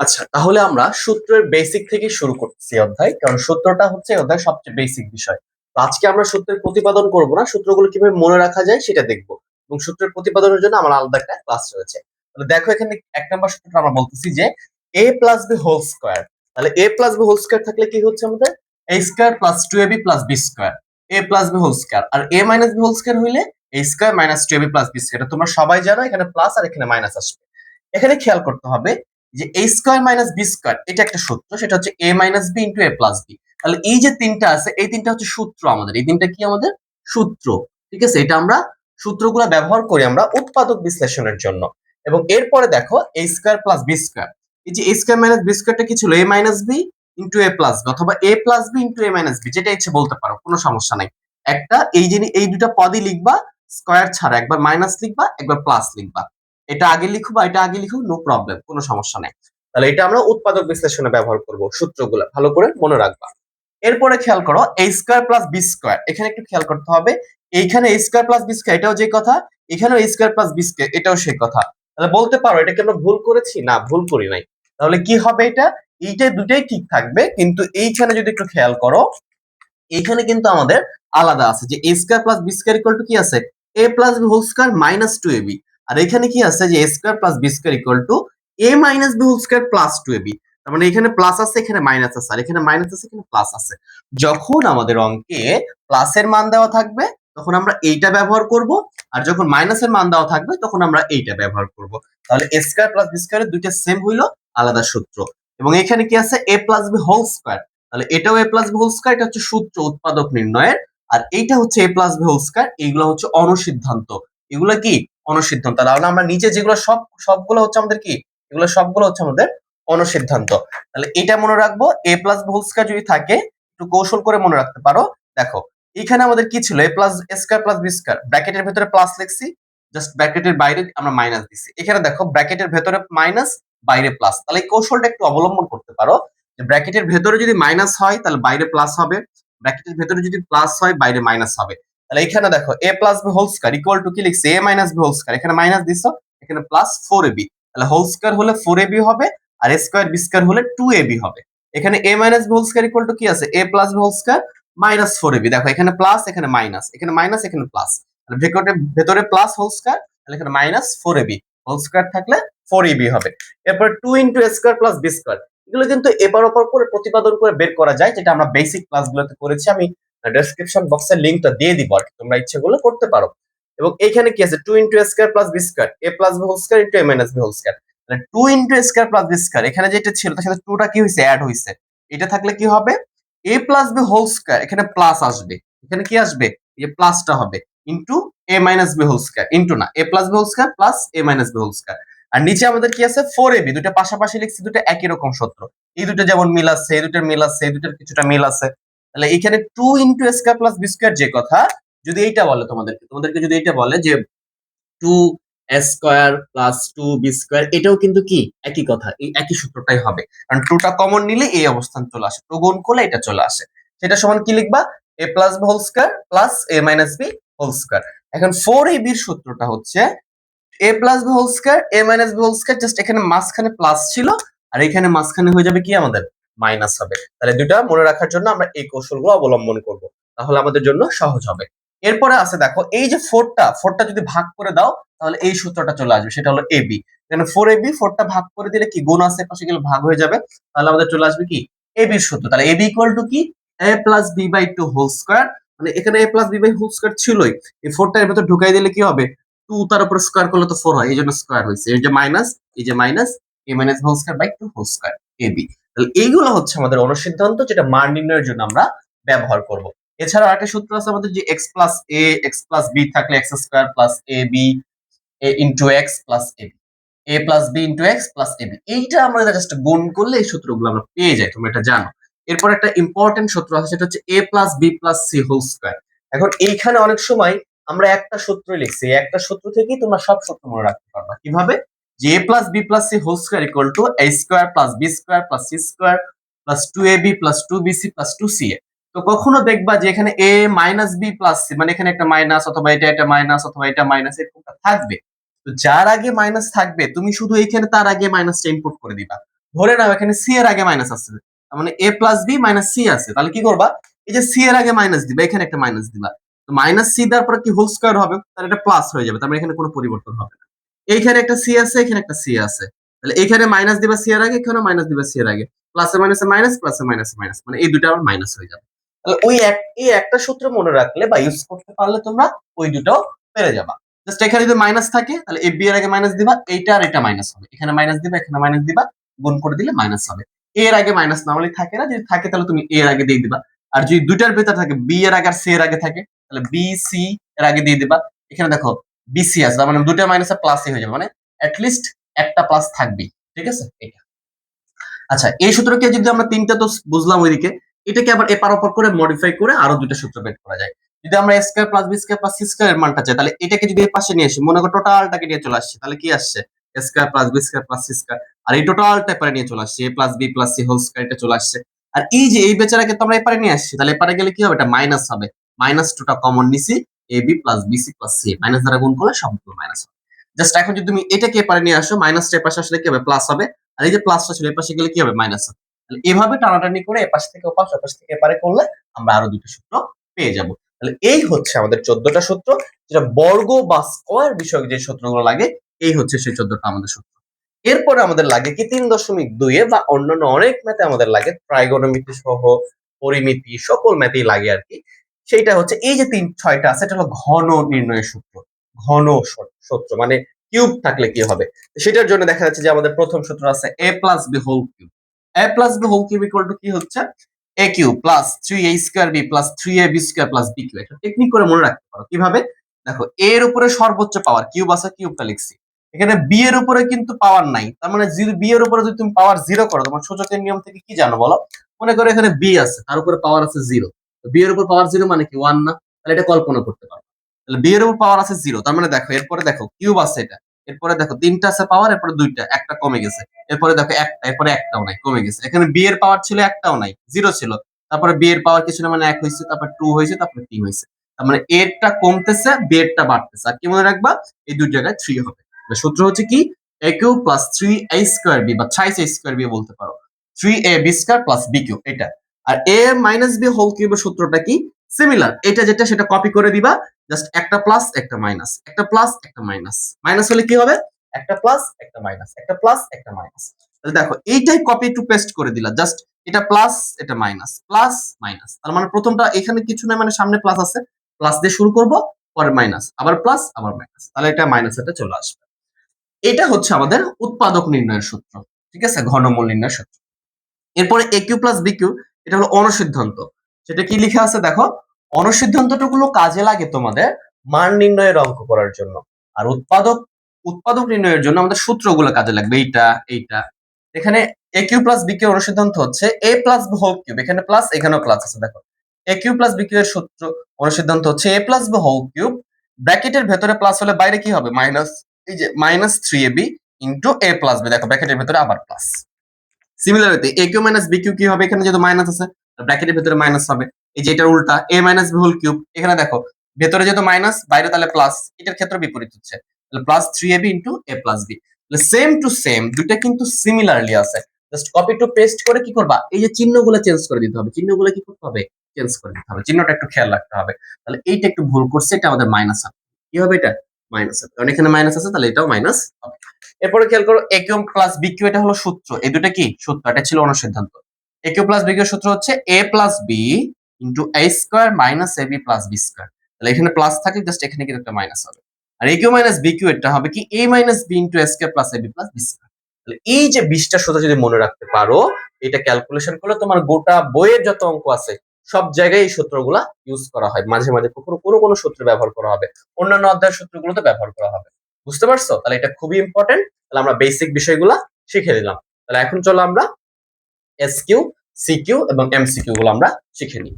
আচ্ছা তাহলে আমরা সূত্রের বেসিক থেকে শুরু করতেছি অধ্যায়, কারণ সূত্রটা হচ্ছে অধ্যায় সবচেয়ে বেসিক বিষয়। আজকে আমরা সূত্রের প্রতিপাদন করব না, সূত্রগুলো কীভাবে মনে রাখা যায় সেটা দেখব। এবং সূত্রের প্রতিপাদনের জন্য আমার আলাদা একটা ক্লাস রয়েছে। তাহলে দেখো এখানে এক নম্বর সূত্রটা আমরা বলতেছি যে A plus B whole square তাহলে A plus B whole square থাকলে কি হচ্ছে আমাদের? A square plus two A B plus B square A plus B whole square R A minus B whole square হইলে A square minus two A B plus B square তোমরা সবাই জানো, এখানে plus আর এখানে মাইনাস আসবে। এখানে খেয়াল করতে হবে যে A square minus B square এটা একটা সূত্র, সেটা হচ্ছে A minus B into A plus B তাহলে এই যে তিনটা আছে, এই তিনটা হচ্ছে সূত্র আমাদের। এই তিনটা কি আমাদের? সূত্র। ঠিক আছে? এটা আমরা সূত্রগুলো ব্যবহার করি আমরা উৎপাদক বিশ্লেষণের জন্য। এবং এরপরে দেখো A square plus B square এই যে এ স্কোয়ার মাইনাস বি স্কোয়ারটা কি ছিল? A minus B into A plus B অথবা A plus B into A minus B যেটা ইচ্ছে বলতে পারো, কোনো সমস্যা নাই। একটা, এই জিনিস এই দুটা পদই লিখবা স্কোয়ার ছাড়া, একবার মাইনাস লিখবা, একবার প্লাস লিখবা। এটা আগে লিখো বা এটা আগে লিখো নো প্রবলেম কোনো সমস্যা নাই। তাহলে এটা আমরা উৎপাদক বিশ্লেষণে ব্যবহার করব, সূত্রগুলো ভালো করে মনে রাখবা। এরপরে খেয়াল করো A square plus B square এখানে একটু খেয়াল করতে হবে, এইখানে A square plus B square এটাও যে কথা, এখানেও A square plus B square এটাও সেই কথা। তাহলে বলতে পারো এটা কি আমরা ভুল করেছি? না, ভুল করি নাই। তাহলে কি হবে এটা? এইটা দুটাই ঠিক থাকবে, কিন্তু এইখানে যদি একটু খেয়াল করো, এইখানে কিন্তু আমাদের আলাদা আছে যে A square plus B square equal to কি আছে? A plus B whole square minus two A B আর এখানে কি আছে যে square plus B square equal to A minus B whole square plus two A B তার মানে এখানে plus আছে, এখানে মাইনাস আছে, আর এখানে মাইনাস আছে, এখানে প্লাস আছে। যখন আমাদের অঙ্কে প্লাসের মান দেওয়া থাকবে, তখন আমরা এইটা ব্যবহার করব, আর যখন মাইনাসের মান দেওয়া থাকবে, তখন আমরা এইটা ব্যবহার করব। তাহলে স্কোয়ার প্লাস বি স্কোয়ারের দুইটা সেম হইল, আলাদা সূত্র। এবং এখানে কি আছে? A plus B whole square তাহলে এটাও A plus B whole square এটা হচ্ছে সূত্র উৎপাদক নির্ণয়ের। আর এইটা হচ্ছে A plus B whole square এইগুলো হচ্ছে অনুসিদ্ধান্ত এগুলো কি? অনুসিদ্ধান্ত। তাহলে আমরা নিচে যেগুলো সব, সবগুলো হচ্ছে আমাদের কি? এগুলো সবগুলো হচ্ছে আমাদের অনুসিদ্ধান্ত। তাহলে এটা মনে রাখব এ প্লাস হোল স্কোয়ার যদি থাকে, একটু কৌশল করে মনে রাখতে পারো। দেখো, এখানে আমাদের কি ছিল? A plus square plus B square ব্র্যাকেটের ভেতরে প্লাস লিখছি জাস্ট ব্র্যাকেটের বাইরে আমরা মাইনাস দিচ্ছি এখানে দেখো, ব্র্যাকেটের ভেতরে মাইনাস বাইরে প্লাস তাহলে এই কৌশলটা একটু অবলম্বন করতে পারো। যে ব্র্যাকেটের ভেতরে যদি মাইনাস হয়, তাহলে বাইরে প্লাস হবে। ব্র্যাকেটের ভেতরে যদি প্লাস হয়, বাইরে মাইনাস হবে। তাহলে এখানে দেখো A plus B whole square equal to কি লিখছে? A minus B whole square এখানে মাইনাস দিছো, এখানে প্লাস ফোর এ বি তাহলে হোল স্কোয়ার হলে ফোর এ বি হবে, আর এ স্কোয়ার বি স্কোয়ার হলে টু এ বি হবে। এখানে A minus B whole square equal to কি আছে? A plus B whole square minus four AB দেখো, এখানে প্লাস এখানে মাইনাস এখানে মাইনাস এখানে প্লাস ভেতরে ভেতরে প্লাস হোল স্কোয়ার তাহলে এখানে minus four AB whole square থাকলে ফোর এবি হবে। এরপর two into square plus B square এগুলো কিন্তু এপার ওপর করে প্রতিপাদন করে বের করা যায়, যেটা আমরা বেসিক ক্লাসগুলোতে করেছি। আমি ডেসক্রিপশন বক্সের লিঙ্কটা দিয়ে দিব আর তোমরা ইচ্ছেগুলো করতে পারো। এবং এখানে কি আছে? Two into square plus B square A plus B whole square into A minus B whole square তাহলে two into square plus B square এখানে যেটা ছিল, তার সাথে টুটা কি হয়েছে? অ্যাড হয়েছে। এটা থাকলে কি হবে? A plus B whole square এখানে প্লাস আসবে। এখানে কি আসবে? এই প্লাসটা হবে। Into A minus B whole square into না A plus B whole square plus A minus B whole square আর নিচে আমাদের কি আছে? ফোর এ বি দুটো পাশাপাশি লিখছি দুটো একই রকম সূত্র। এই দুটো যেমন মিল আছে, এই দুটোর মিল আছে, এই দুটোর কিছুটা মিল আছে। তাহলে এখানে two into square plus B square যে কথা, যদি এইটা বলে তোমাদেরকে তোমাদেরকে যদি এইটা বলে যে two square plus two B square এটাও কিন্তু কি? একই কথা, এই একই সূত্রটাই হবে। কারণ টুটা কমন নিলে এই অবস্থান চলে আসে টু গুণ করলে এটা চলে আসে। সেটা সমান কি লিখবা? A plus b whole square plus a minus b whole square এখন ফোর এ বির সূত্রটা হচ্ছে a plus b whole square a minus b whole square just এখানে মাঝখানে প্লাস ছিল, আর এখানে মাঝখানে হয়ে যাবে কি আমাদের? মাইনাস হবে। তাহলে দুটা মনে রাখার জন্য আমরা এই কৌশলগুলো অবলম্বন করব। তাহলে আমাদের জন্য সহজ হবে। এরপরে আছে দেখো, এই যে ফোরটা ফোরটা যদি ভাগ করে দাও, তাহলে এই সূত্রটা চলে আসবে, সেটা হলো এবি এখানে ফোর এবি ফোরটা ভাগ করে দিলে কি গুণ আছে? পাশে গেলে ভাগ হয়ে যাবে। তাহলে আমাদের চলে আসবে কি? এবির সূত্র। তাহলে এবি ইকুয়াল টু কি? A plus b by two whole square মানে এখানে a plus b by whole square ছিলই। এই ফোরটা এর ভেতর ঢুকাই দিলে কি হবে? টু তার উপর স্কোয়ার করলে তো ফোর হয়, এই জন্য স্কোয়ার হয়েছে। এই যে মাইনাস এই যে minus a minus whole square by two whole square a b তাহলে এইগুলো হচ্ছে আমাদের অনুসিদ্ধান্ত যেটা মান নির্ণয়ের জন্য আমরা ব্যবহার করব। এছাড়া আরেকটা সূত্র আছে আমাদের যে x plus a x plus b থাকলে x square plus a b into x plus a b a plus b into x plus a b এইটা আমরা জাস্ট গুণ করলে এই সূত্রগুলো আমরা পেয়ে যাই, তোমরা এটা জানো। এরপর একটা ইম্পর্টেন্ট সূত্র আছে, সেটা হচ্ছে a plus b plus c whole square এখন এইখানে অনেক সময় আমরা একটা সূত্র লিখছি একটা সূত্র থেকেই তোমরা সব সূত্র মনে রাখতে পারবা। কীভাবে? যে a plus b plus c whole square equal to a square plus b square plus c square plus two a b plus two b c plus two c a তো কখনো দেখবা যে এখানে a minus b plus c মানে এখানে একটা minus অথবা এটা একটা মাইনাস অথবা এটা মাইনাস এরকমটা থাকবে। তো যার আগে মাইনাস থাকবে, তুমি শুধু এইখানে তার আগে মাইনাসটা ইনপুট করে দিবা। ধরে নাও এখানে সি এর আগে মাইনাস আছে। তার মানে a plus b minus c আছে। তাহলে কি করবা? এই যে সি এর আগে মাইনাস দিবা, এখানে একটা মাইনাস দিবা। তো মাইনাস সি দেওয়ার পরে কি হোল স্কোয়ার হবে? তাহলে এটা প্লাস হয়ে যাবে। তার মানে এখানে কোনো পরিবর্তন হবে না। এইখানে একটা সি আছে, এখানে একটা সি আছে। তাহলে এখানে মাইনাস দিবা সি এর আগে এখানে মাইনাস দিবা সি এর আগে। প্লাসে মাইনাসে মাইনাস প্লাসে মাইনাসে মাইনাস মানে এই দুটো আবার মাইনাস হয়ে যাবে। তাহলে ওই এক, এই একটা সূত্র মনে রাখলে বা ইউজ করতে পারলে তোমরা ওই দুটো পেরে যাবা। জাস্ট এখানে যদি মাইনাস থাকে, তাহলে এ বি এর আগে মাইনাস দিবা, এইটা আর এটা মাইনাস হবে। এখানে মাইনাস দিবা, এখানে মাইনাস দিবা, গুণ করে দিলে মাইনাস হবে। এর আগে মাইনাস নর্মালি থাকে না, যদি থাকে তাহলে তুমি এর আগে দিয়ে দিবা। আর যদি দুটার ভেতর থাকে বি এর আগে আর সি এর আগে থাকে, তাহলে বি সি এর আগে দিয়ে দিবা। এখানে দেখো বিসি তার মানে দুটো মাইনাসে প্লাসই হয়ে যাবে মানে অ্যাটলিস্ট একটা প্লাস থাকবেই, ঠিক আছে? এটা। আচ্ছা এই সূত্রকে যদি আমরা তিনটা তো বুঝলাম ওইদিকে, এটাকে আবার এপার ওপর করে মডিফাই করে আরও দুটো সূত্র বের করা যায়। যদি আমরা a square plus b square plus c square এর মানটা চাই, তাহলে এটাকে যদি এই পাশে নিয়ে আসি, মনে করো টোটালটাকে নিয়ে চলে আসছে, তাহলে কি আসছে? A square plus b square plus c square আর এই টোটালটা এপারে নিয়ে চলে আসছে a plus b plus c whole square এটা চলে আসছে। আর এই যে এই বেচারাকে তো আমরা এপারে নিয়ে আসছি, তাহলে এপারে গেলে কি হবে? এটা মাইনাস হবে। মাইনাস টুটা কমন নিছি a plus b c plus c minus দ্বারা গুণ করলে সবগুলো মাইনাস হবে। জাস্ট এখন যদি তুমি এটাকে নিয়ে আসো আসলে কি হবে? প্লাস হবে। আর এই যে প্লাসটা ছিল গেলে কি হবে? মাইনাস হবে। তাহলে এভাবে টানাটানি করে এপাশ থেকে ওপাশ ওপাশ থেকে এপারে করলে আমরা আরও দুটো সূত্র পেয়ে যাব। তাহলে এই হচ্ছে আমাদের চোদ্দটা সূত্র, যেটা বর্গ বা স্কোয়ার বিষয়ক যে সূত্রগুলো লাগে, এই হচ্ছে সেই চোদ্দটা আমাদের সূত্র। এরপরে আমাদের লাগে কি? তিন দশমিক দুইয়ে বা অন্যান্য অনেক ম্যাথে আমাদের লাগে। ট্রাইগোনোমিতি সহ, পরিমিতি, সকল ম্যাথেই লাগে আর কি। সেইটা হচ্ছে এই যে তিন, ছয়টা আছে, এটা হলো ঘন নির্ণয়ের সূত্র। ঘন সূত্র মানে কিউব থাকলে কি হবে? সেটার জন্য দেখা যাচ্ছে যে আমাদের প্রথম সূত্র আছে a plus b whole cube a plus b whole cube equal to কি হচ্ছে? A cube plus three a square b plus three a b square plus b cube এটা টেকনিক করে মনে রাখতে পারো। কীভাবে? দেখো এ এর উপরে সর্বোচ্চ পাওয়ার কিউব আছে কিউবটা লিখছি। এখানে বি এর উপরে কিন্তু পাওয়ার নাই। তার মানে বি এর উপরে যদি তুমি পাওয়ার জিরো করো, তোমার সূচকের নিয়ম থেকে কি জানো বলো? মনে করো এখানে বি আছে, তার উপরে পাওয়ার আছে জিরো বি এর উপর পাওয়ার জিরো মানে কি? ওয়ান না? তাহলে এটা কল্পনা করতে পারো। তাহলে বি এর উপর পাওয়ার আছে জিরো তার মানে দেখো, এরপরে দেখো কিউব আছে এটা। এরপরে দেখো, তিনটা আছে পাওয়ার এরপরে দুইটা, একটা কমে গেছে। এরপরে দেখো, একটা, এরপরে একটাও নাই, কমে গেছে। এখানে বি পাওয়ার ছিল, একটাও নাই জিরো ছিল। তারপরে বি এর পাওয়ার কিছু না মানে এক হয়েছে, তারপর টু হয়েছে, তারপরে থ্রি হয়েছে। তার মানে এরটা কমতেছে বি এরটা বাড়তেছে। আর কি মনে রাখবা? এই দুই জায়গায় থ্রি হবে। সূত্র হচ্ছে কি? A cube plus three a square b বা ছাইস এ স্কোয়ার বি বলতে পারো। Three a b square plus b cube এটা। আর এ মাইনাস বি হোল কিউবের সূত্রটা কি? সিমিলার এটা যেটা, সেটা কপি করে দিবা। জাস্ট একটা প্লাস একটা মাইনাস একটা প্লাস একটা মাইনাস মাইনাস হলে কি হবে? একটা প্লাস একটা মাইনাস একটা প্লাস একটা মাইনাস তাহলে দেখো, এইটাই কপি টু পেস্ট করে দিলা। জাস্ট এটা প্লাস এটা মাইনাস প্লাস মাইনাস তার মানে প্রথমটা এখানে কিছু নাই মানে সামনে প্লাস আছে। প্লাস দিয়ে শুরু করব, পরে মাইনাস আবার প্লাস আবার মাইনাস তাহলে এটা মাইনাস এটা চলে আসবে। এটা হচ্ছে আমাদের উৎপাদক নির্ণয়ের সূত্র। ঠিক আছে? ঘনমূল নির্ণয়ের সূত্র। এরপরে a cube plus b cube এটা হলো অনুসিদ্ধান্ত সেটা কি লিখে আছে দেখো? অনুসিদ্ধান্তগুলো কাজে লাগে তোমাদের মান নির্ণয়ের অঙ্ক করার জন্য। আর উৎপাদক উৎপাদক নির্ণয়ের জন্য আমাদের সূত্রগুলো কাজে লাগবে। এইটা এইটা। এখানে a cube plus b cube অনুসিদ্ধান্ত হচ্ছে। A plus whole cube. এখানে প্লাস এখানেও প্লাস আছে, দেখো। A cube plus b cube এর সূত্র অনুসিদ্ধান্ত হচ্ছে a plus b whole cube. ব্র্যাকেটের ভেতরে প্লাস হলে বাইরে কি হবে? মাইনাস এই যে minus three a b into a plus b দেখো, ব্র্যাকেটের ভেতরে আবার plus similarity a cube minus b cube কি হবে? এখানে যেহেতু মাইনাস আছে ব্র্যাকেটের ভেতরে মাইনাস হবে। এই যে এটার উল্টা a minus b whole cube এখানে দেখো, ভেতরে যেহেতু মাইনাস বাইরে তাহলে প্লাস এটার ক্ষেত্রে বিপরীত হচ্ছে। তাহলে plus three a b into a plus b same to same দুইটা কিন্তু সিমিলারলি আছে। জাস্ট কপি টু পেস্ট করে কি করবা? এই যে চিহ্নগুলো চেঞ্জ করে দিতে হবে। চিহ্নগুলো কি করতে হবে? চেঞ্জ করে দিতে হবে। চিহ্নটা একটু খেয়াল রাখতে হবে। তাহলে এইটা একটু ভুল করছে, এটা আমাদের মাইনাস হবে। কি হবে এটা? মাইনাস হবে। কারণ এখানে মাইনাস আছে, তাহলে এটাও মাইনাস হবে। এরপরে খেয়াল করো a cube plus b cube এটা হলো সূত্র। এই দুটা কি? সূত্র, এটা ছিল অনুসিদ্ধান্ত। A cube plus b cube সূত্র হচ্ছে a plus b into a square minus a b plus b square তাহলে এখানে প্লাস থাকে জাস্ট এখানে কিন্তু একটা মাইনাস হবে। আর a cube minus b cube এটা হবে কি? A minus b into a square plus a b plus b square তাহলে এই যে বিশটা সূত্র যদি মনে রাখতে পারো, এটা ক্যালকুলেশন করলে তোমার গোটা বইয়ের যত অঙ্ক আছে, সব জায়গায় এই সূত্রগুলা ইউজ করা হয়। মাঝে মাঝে কোনো কোনো সূত্র ব্যবহার করা হবে। অন্যান্য অধ্যায়ের সূত্রগুলোতে ব্যবহার করা হবে। বুঝতে পারছ? তাহলে এটা খুবই ইম্পর্টেন্ট তাহলে আমরা বেসিক বিষয়গুলো শিখে দিলাম তাহলে এখন চলো আমরা এসকিউ সিকিউ এবং এমসিকিউ গুলো আমরা শিখে নিই।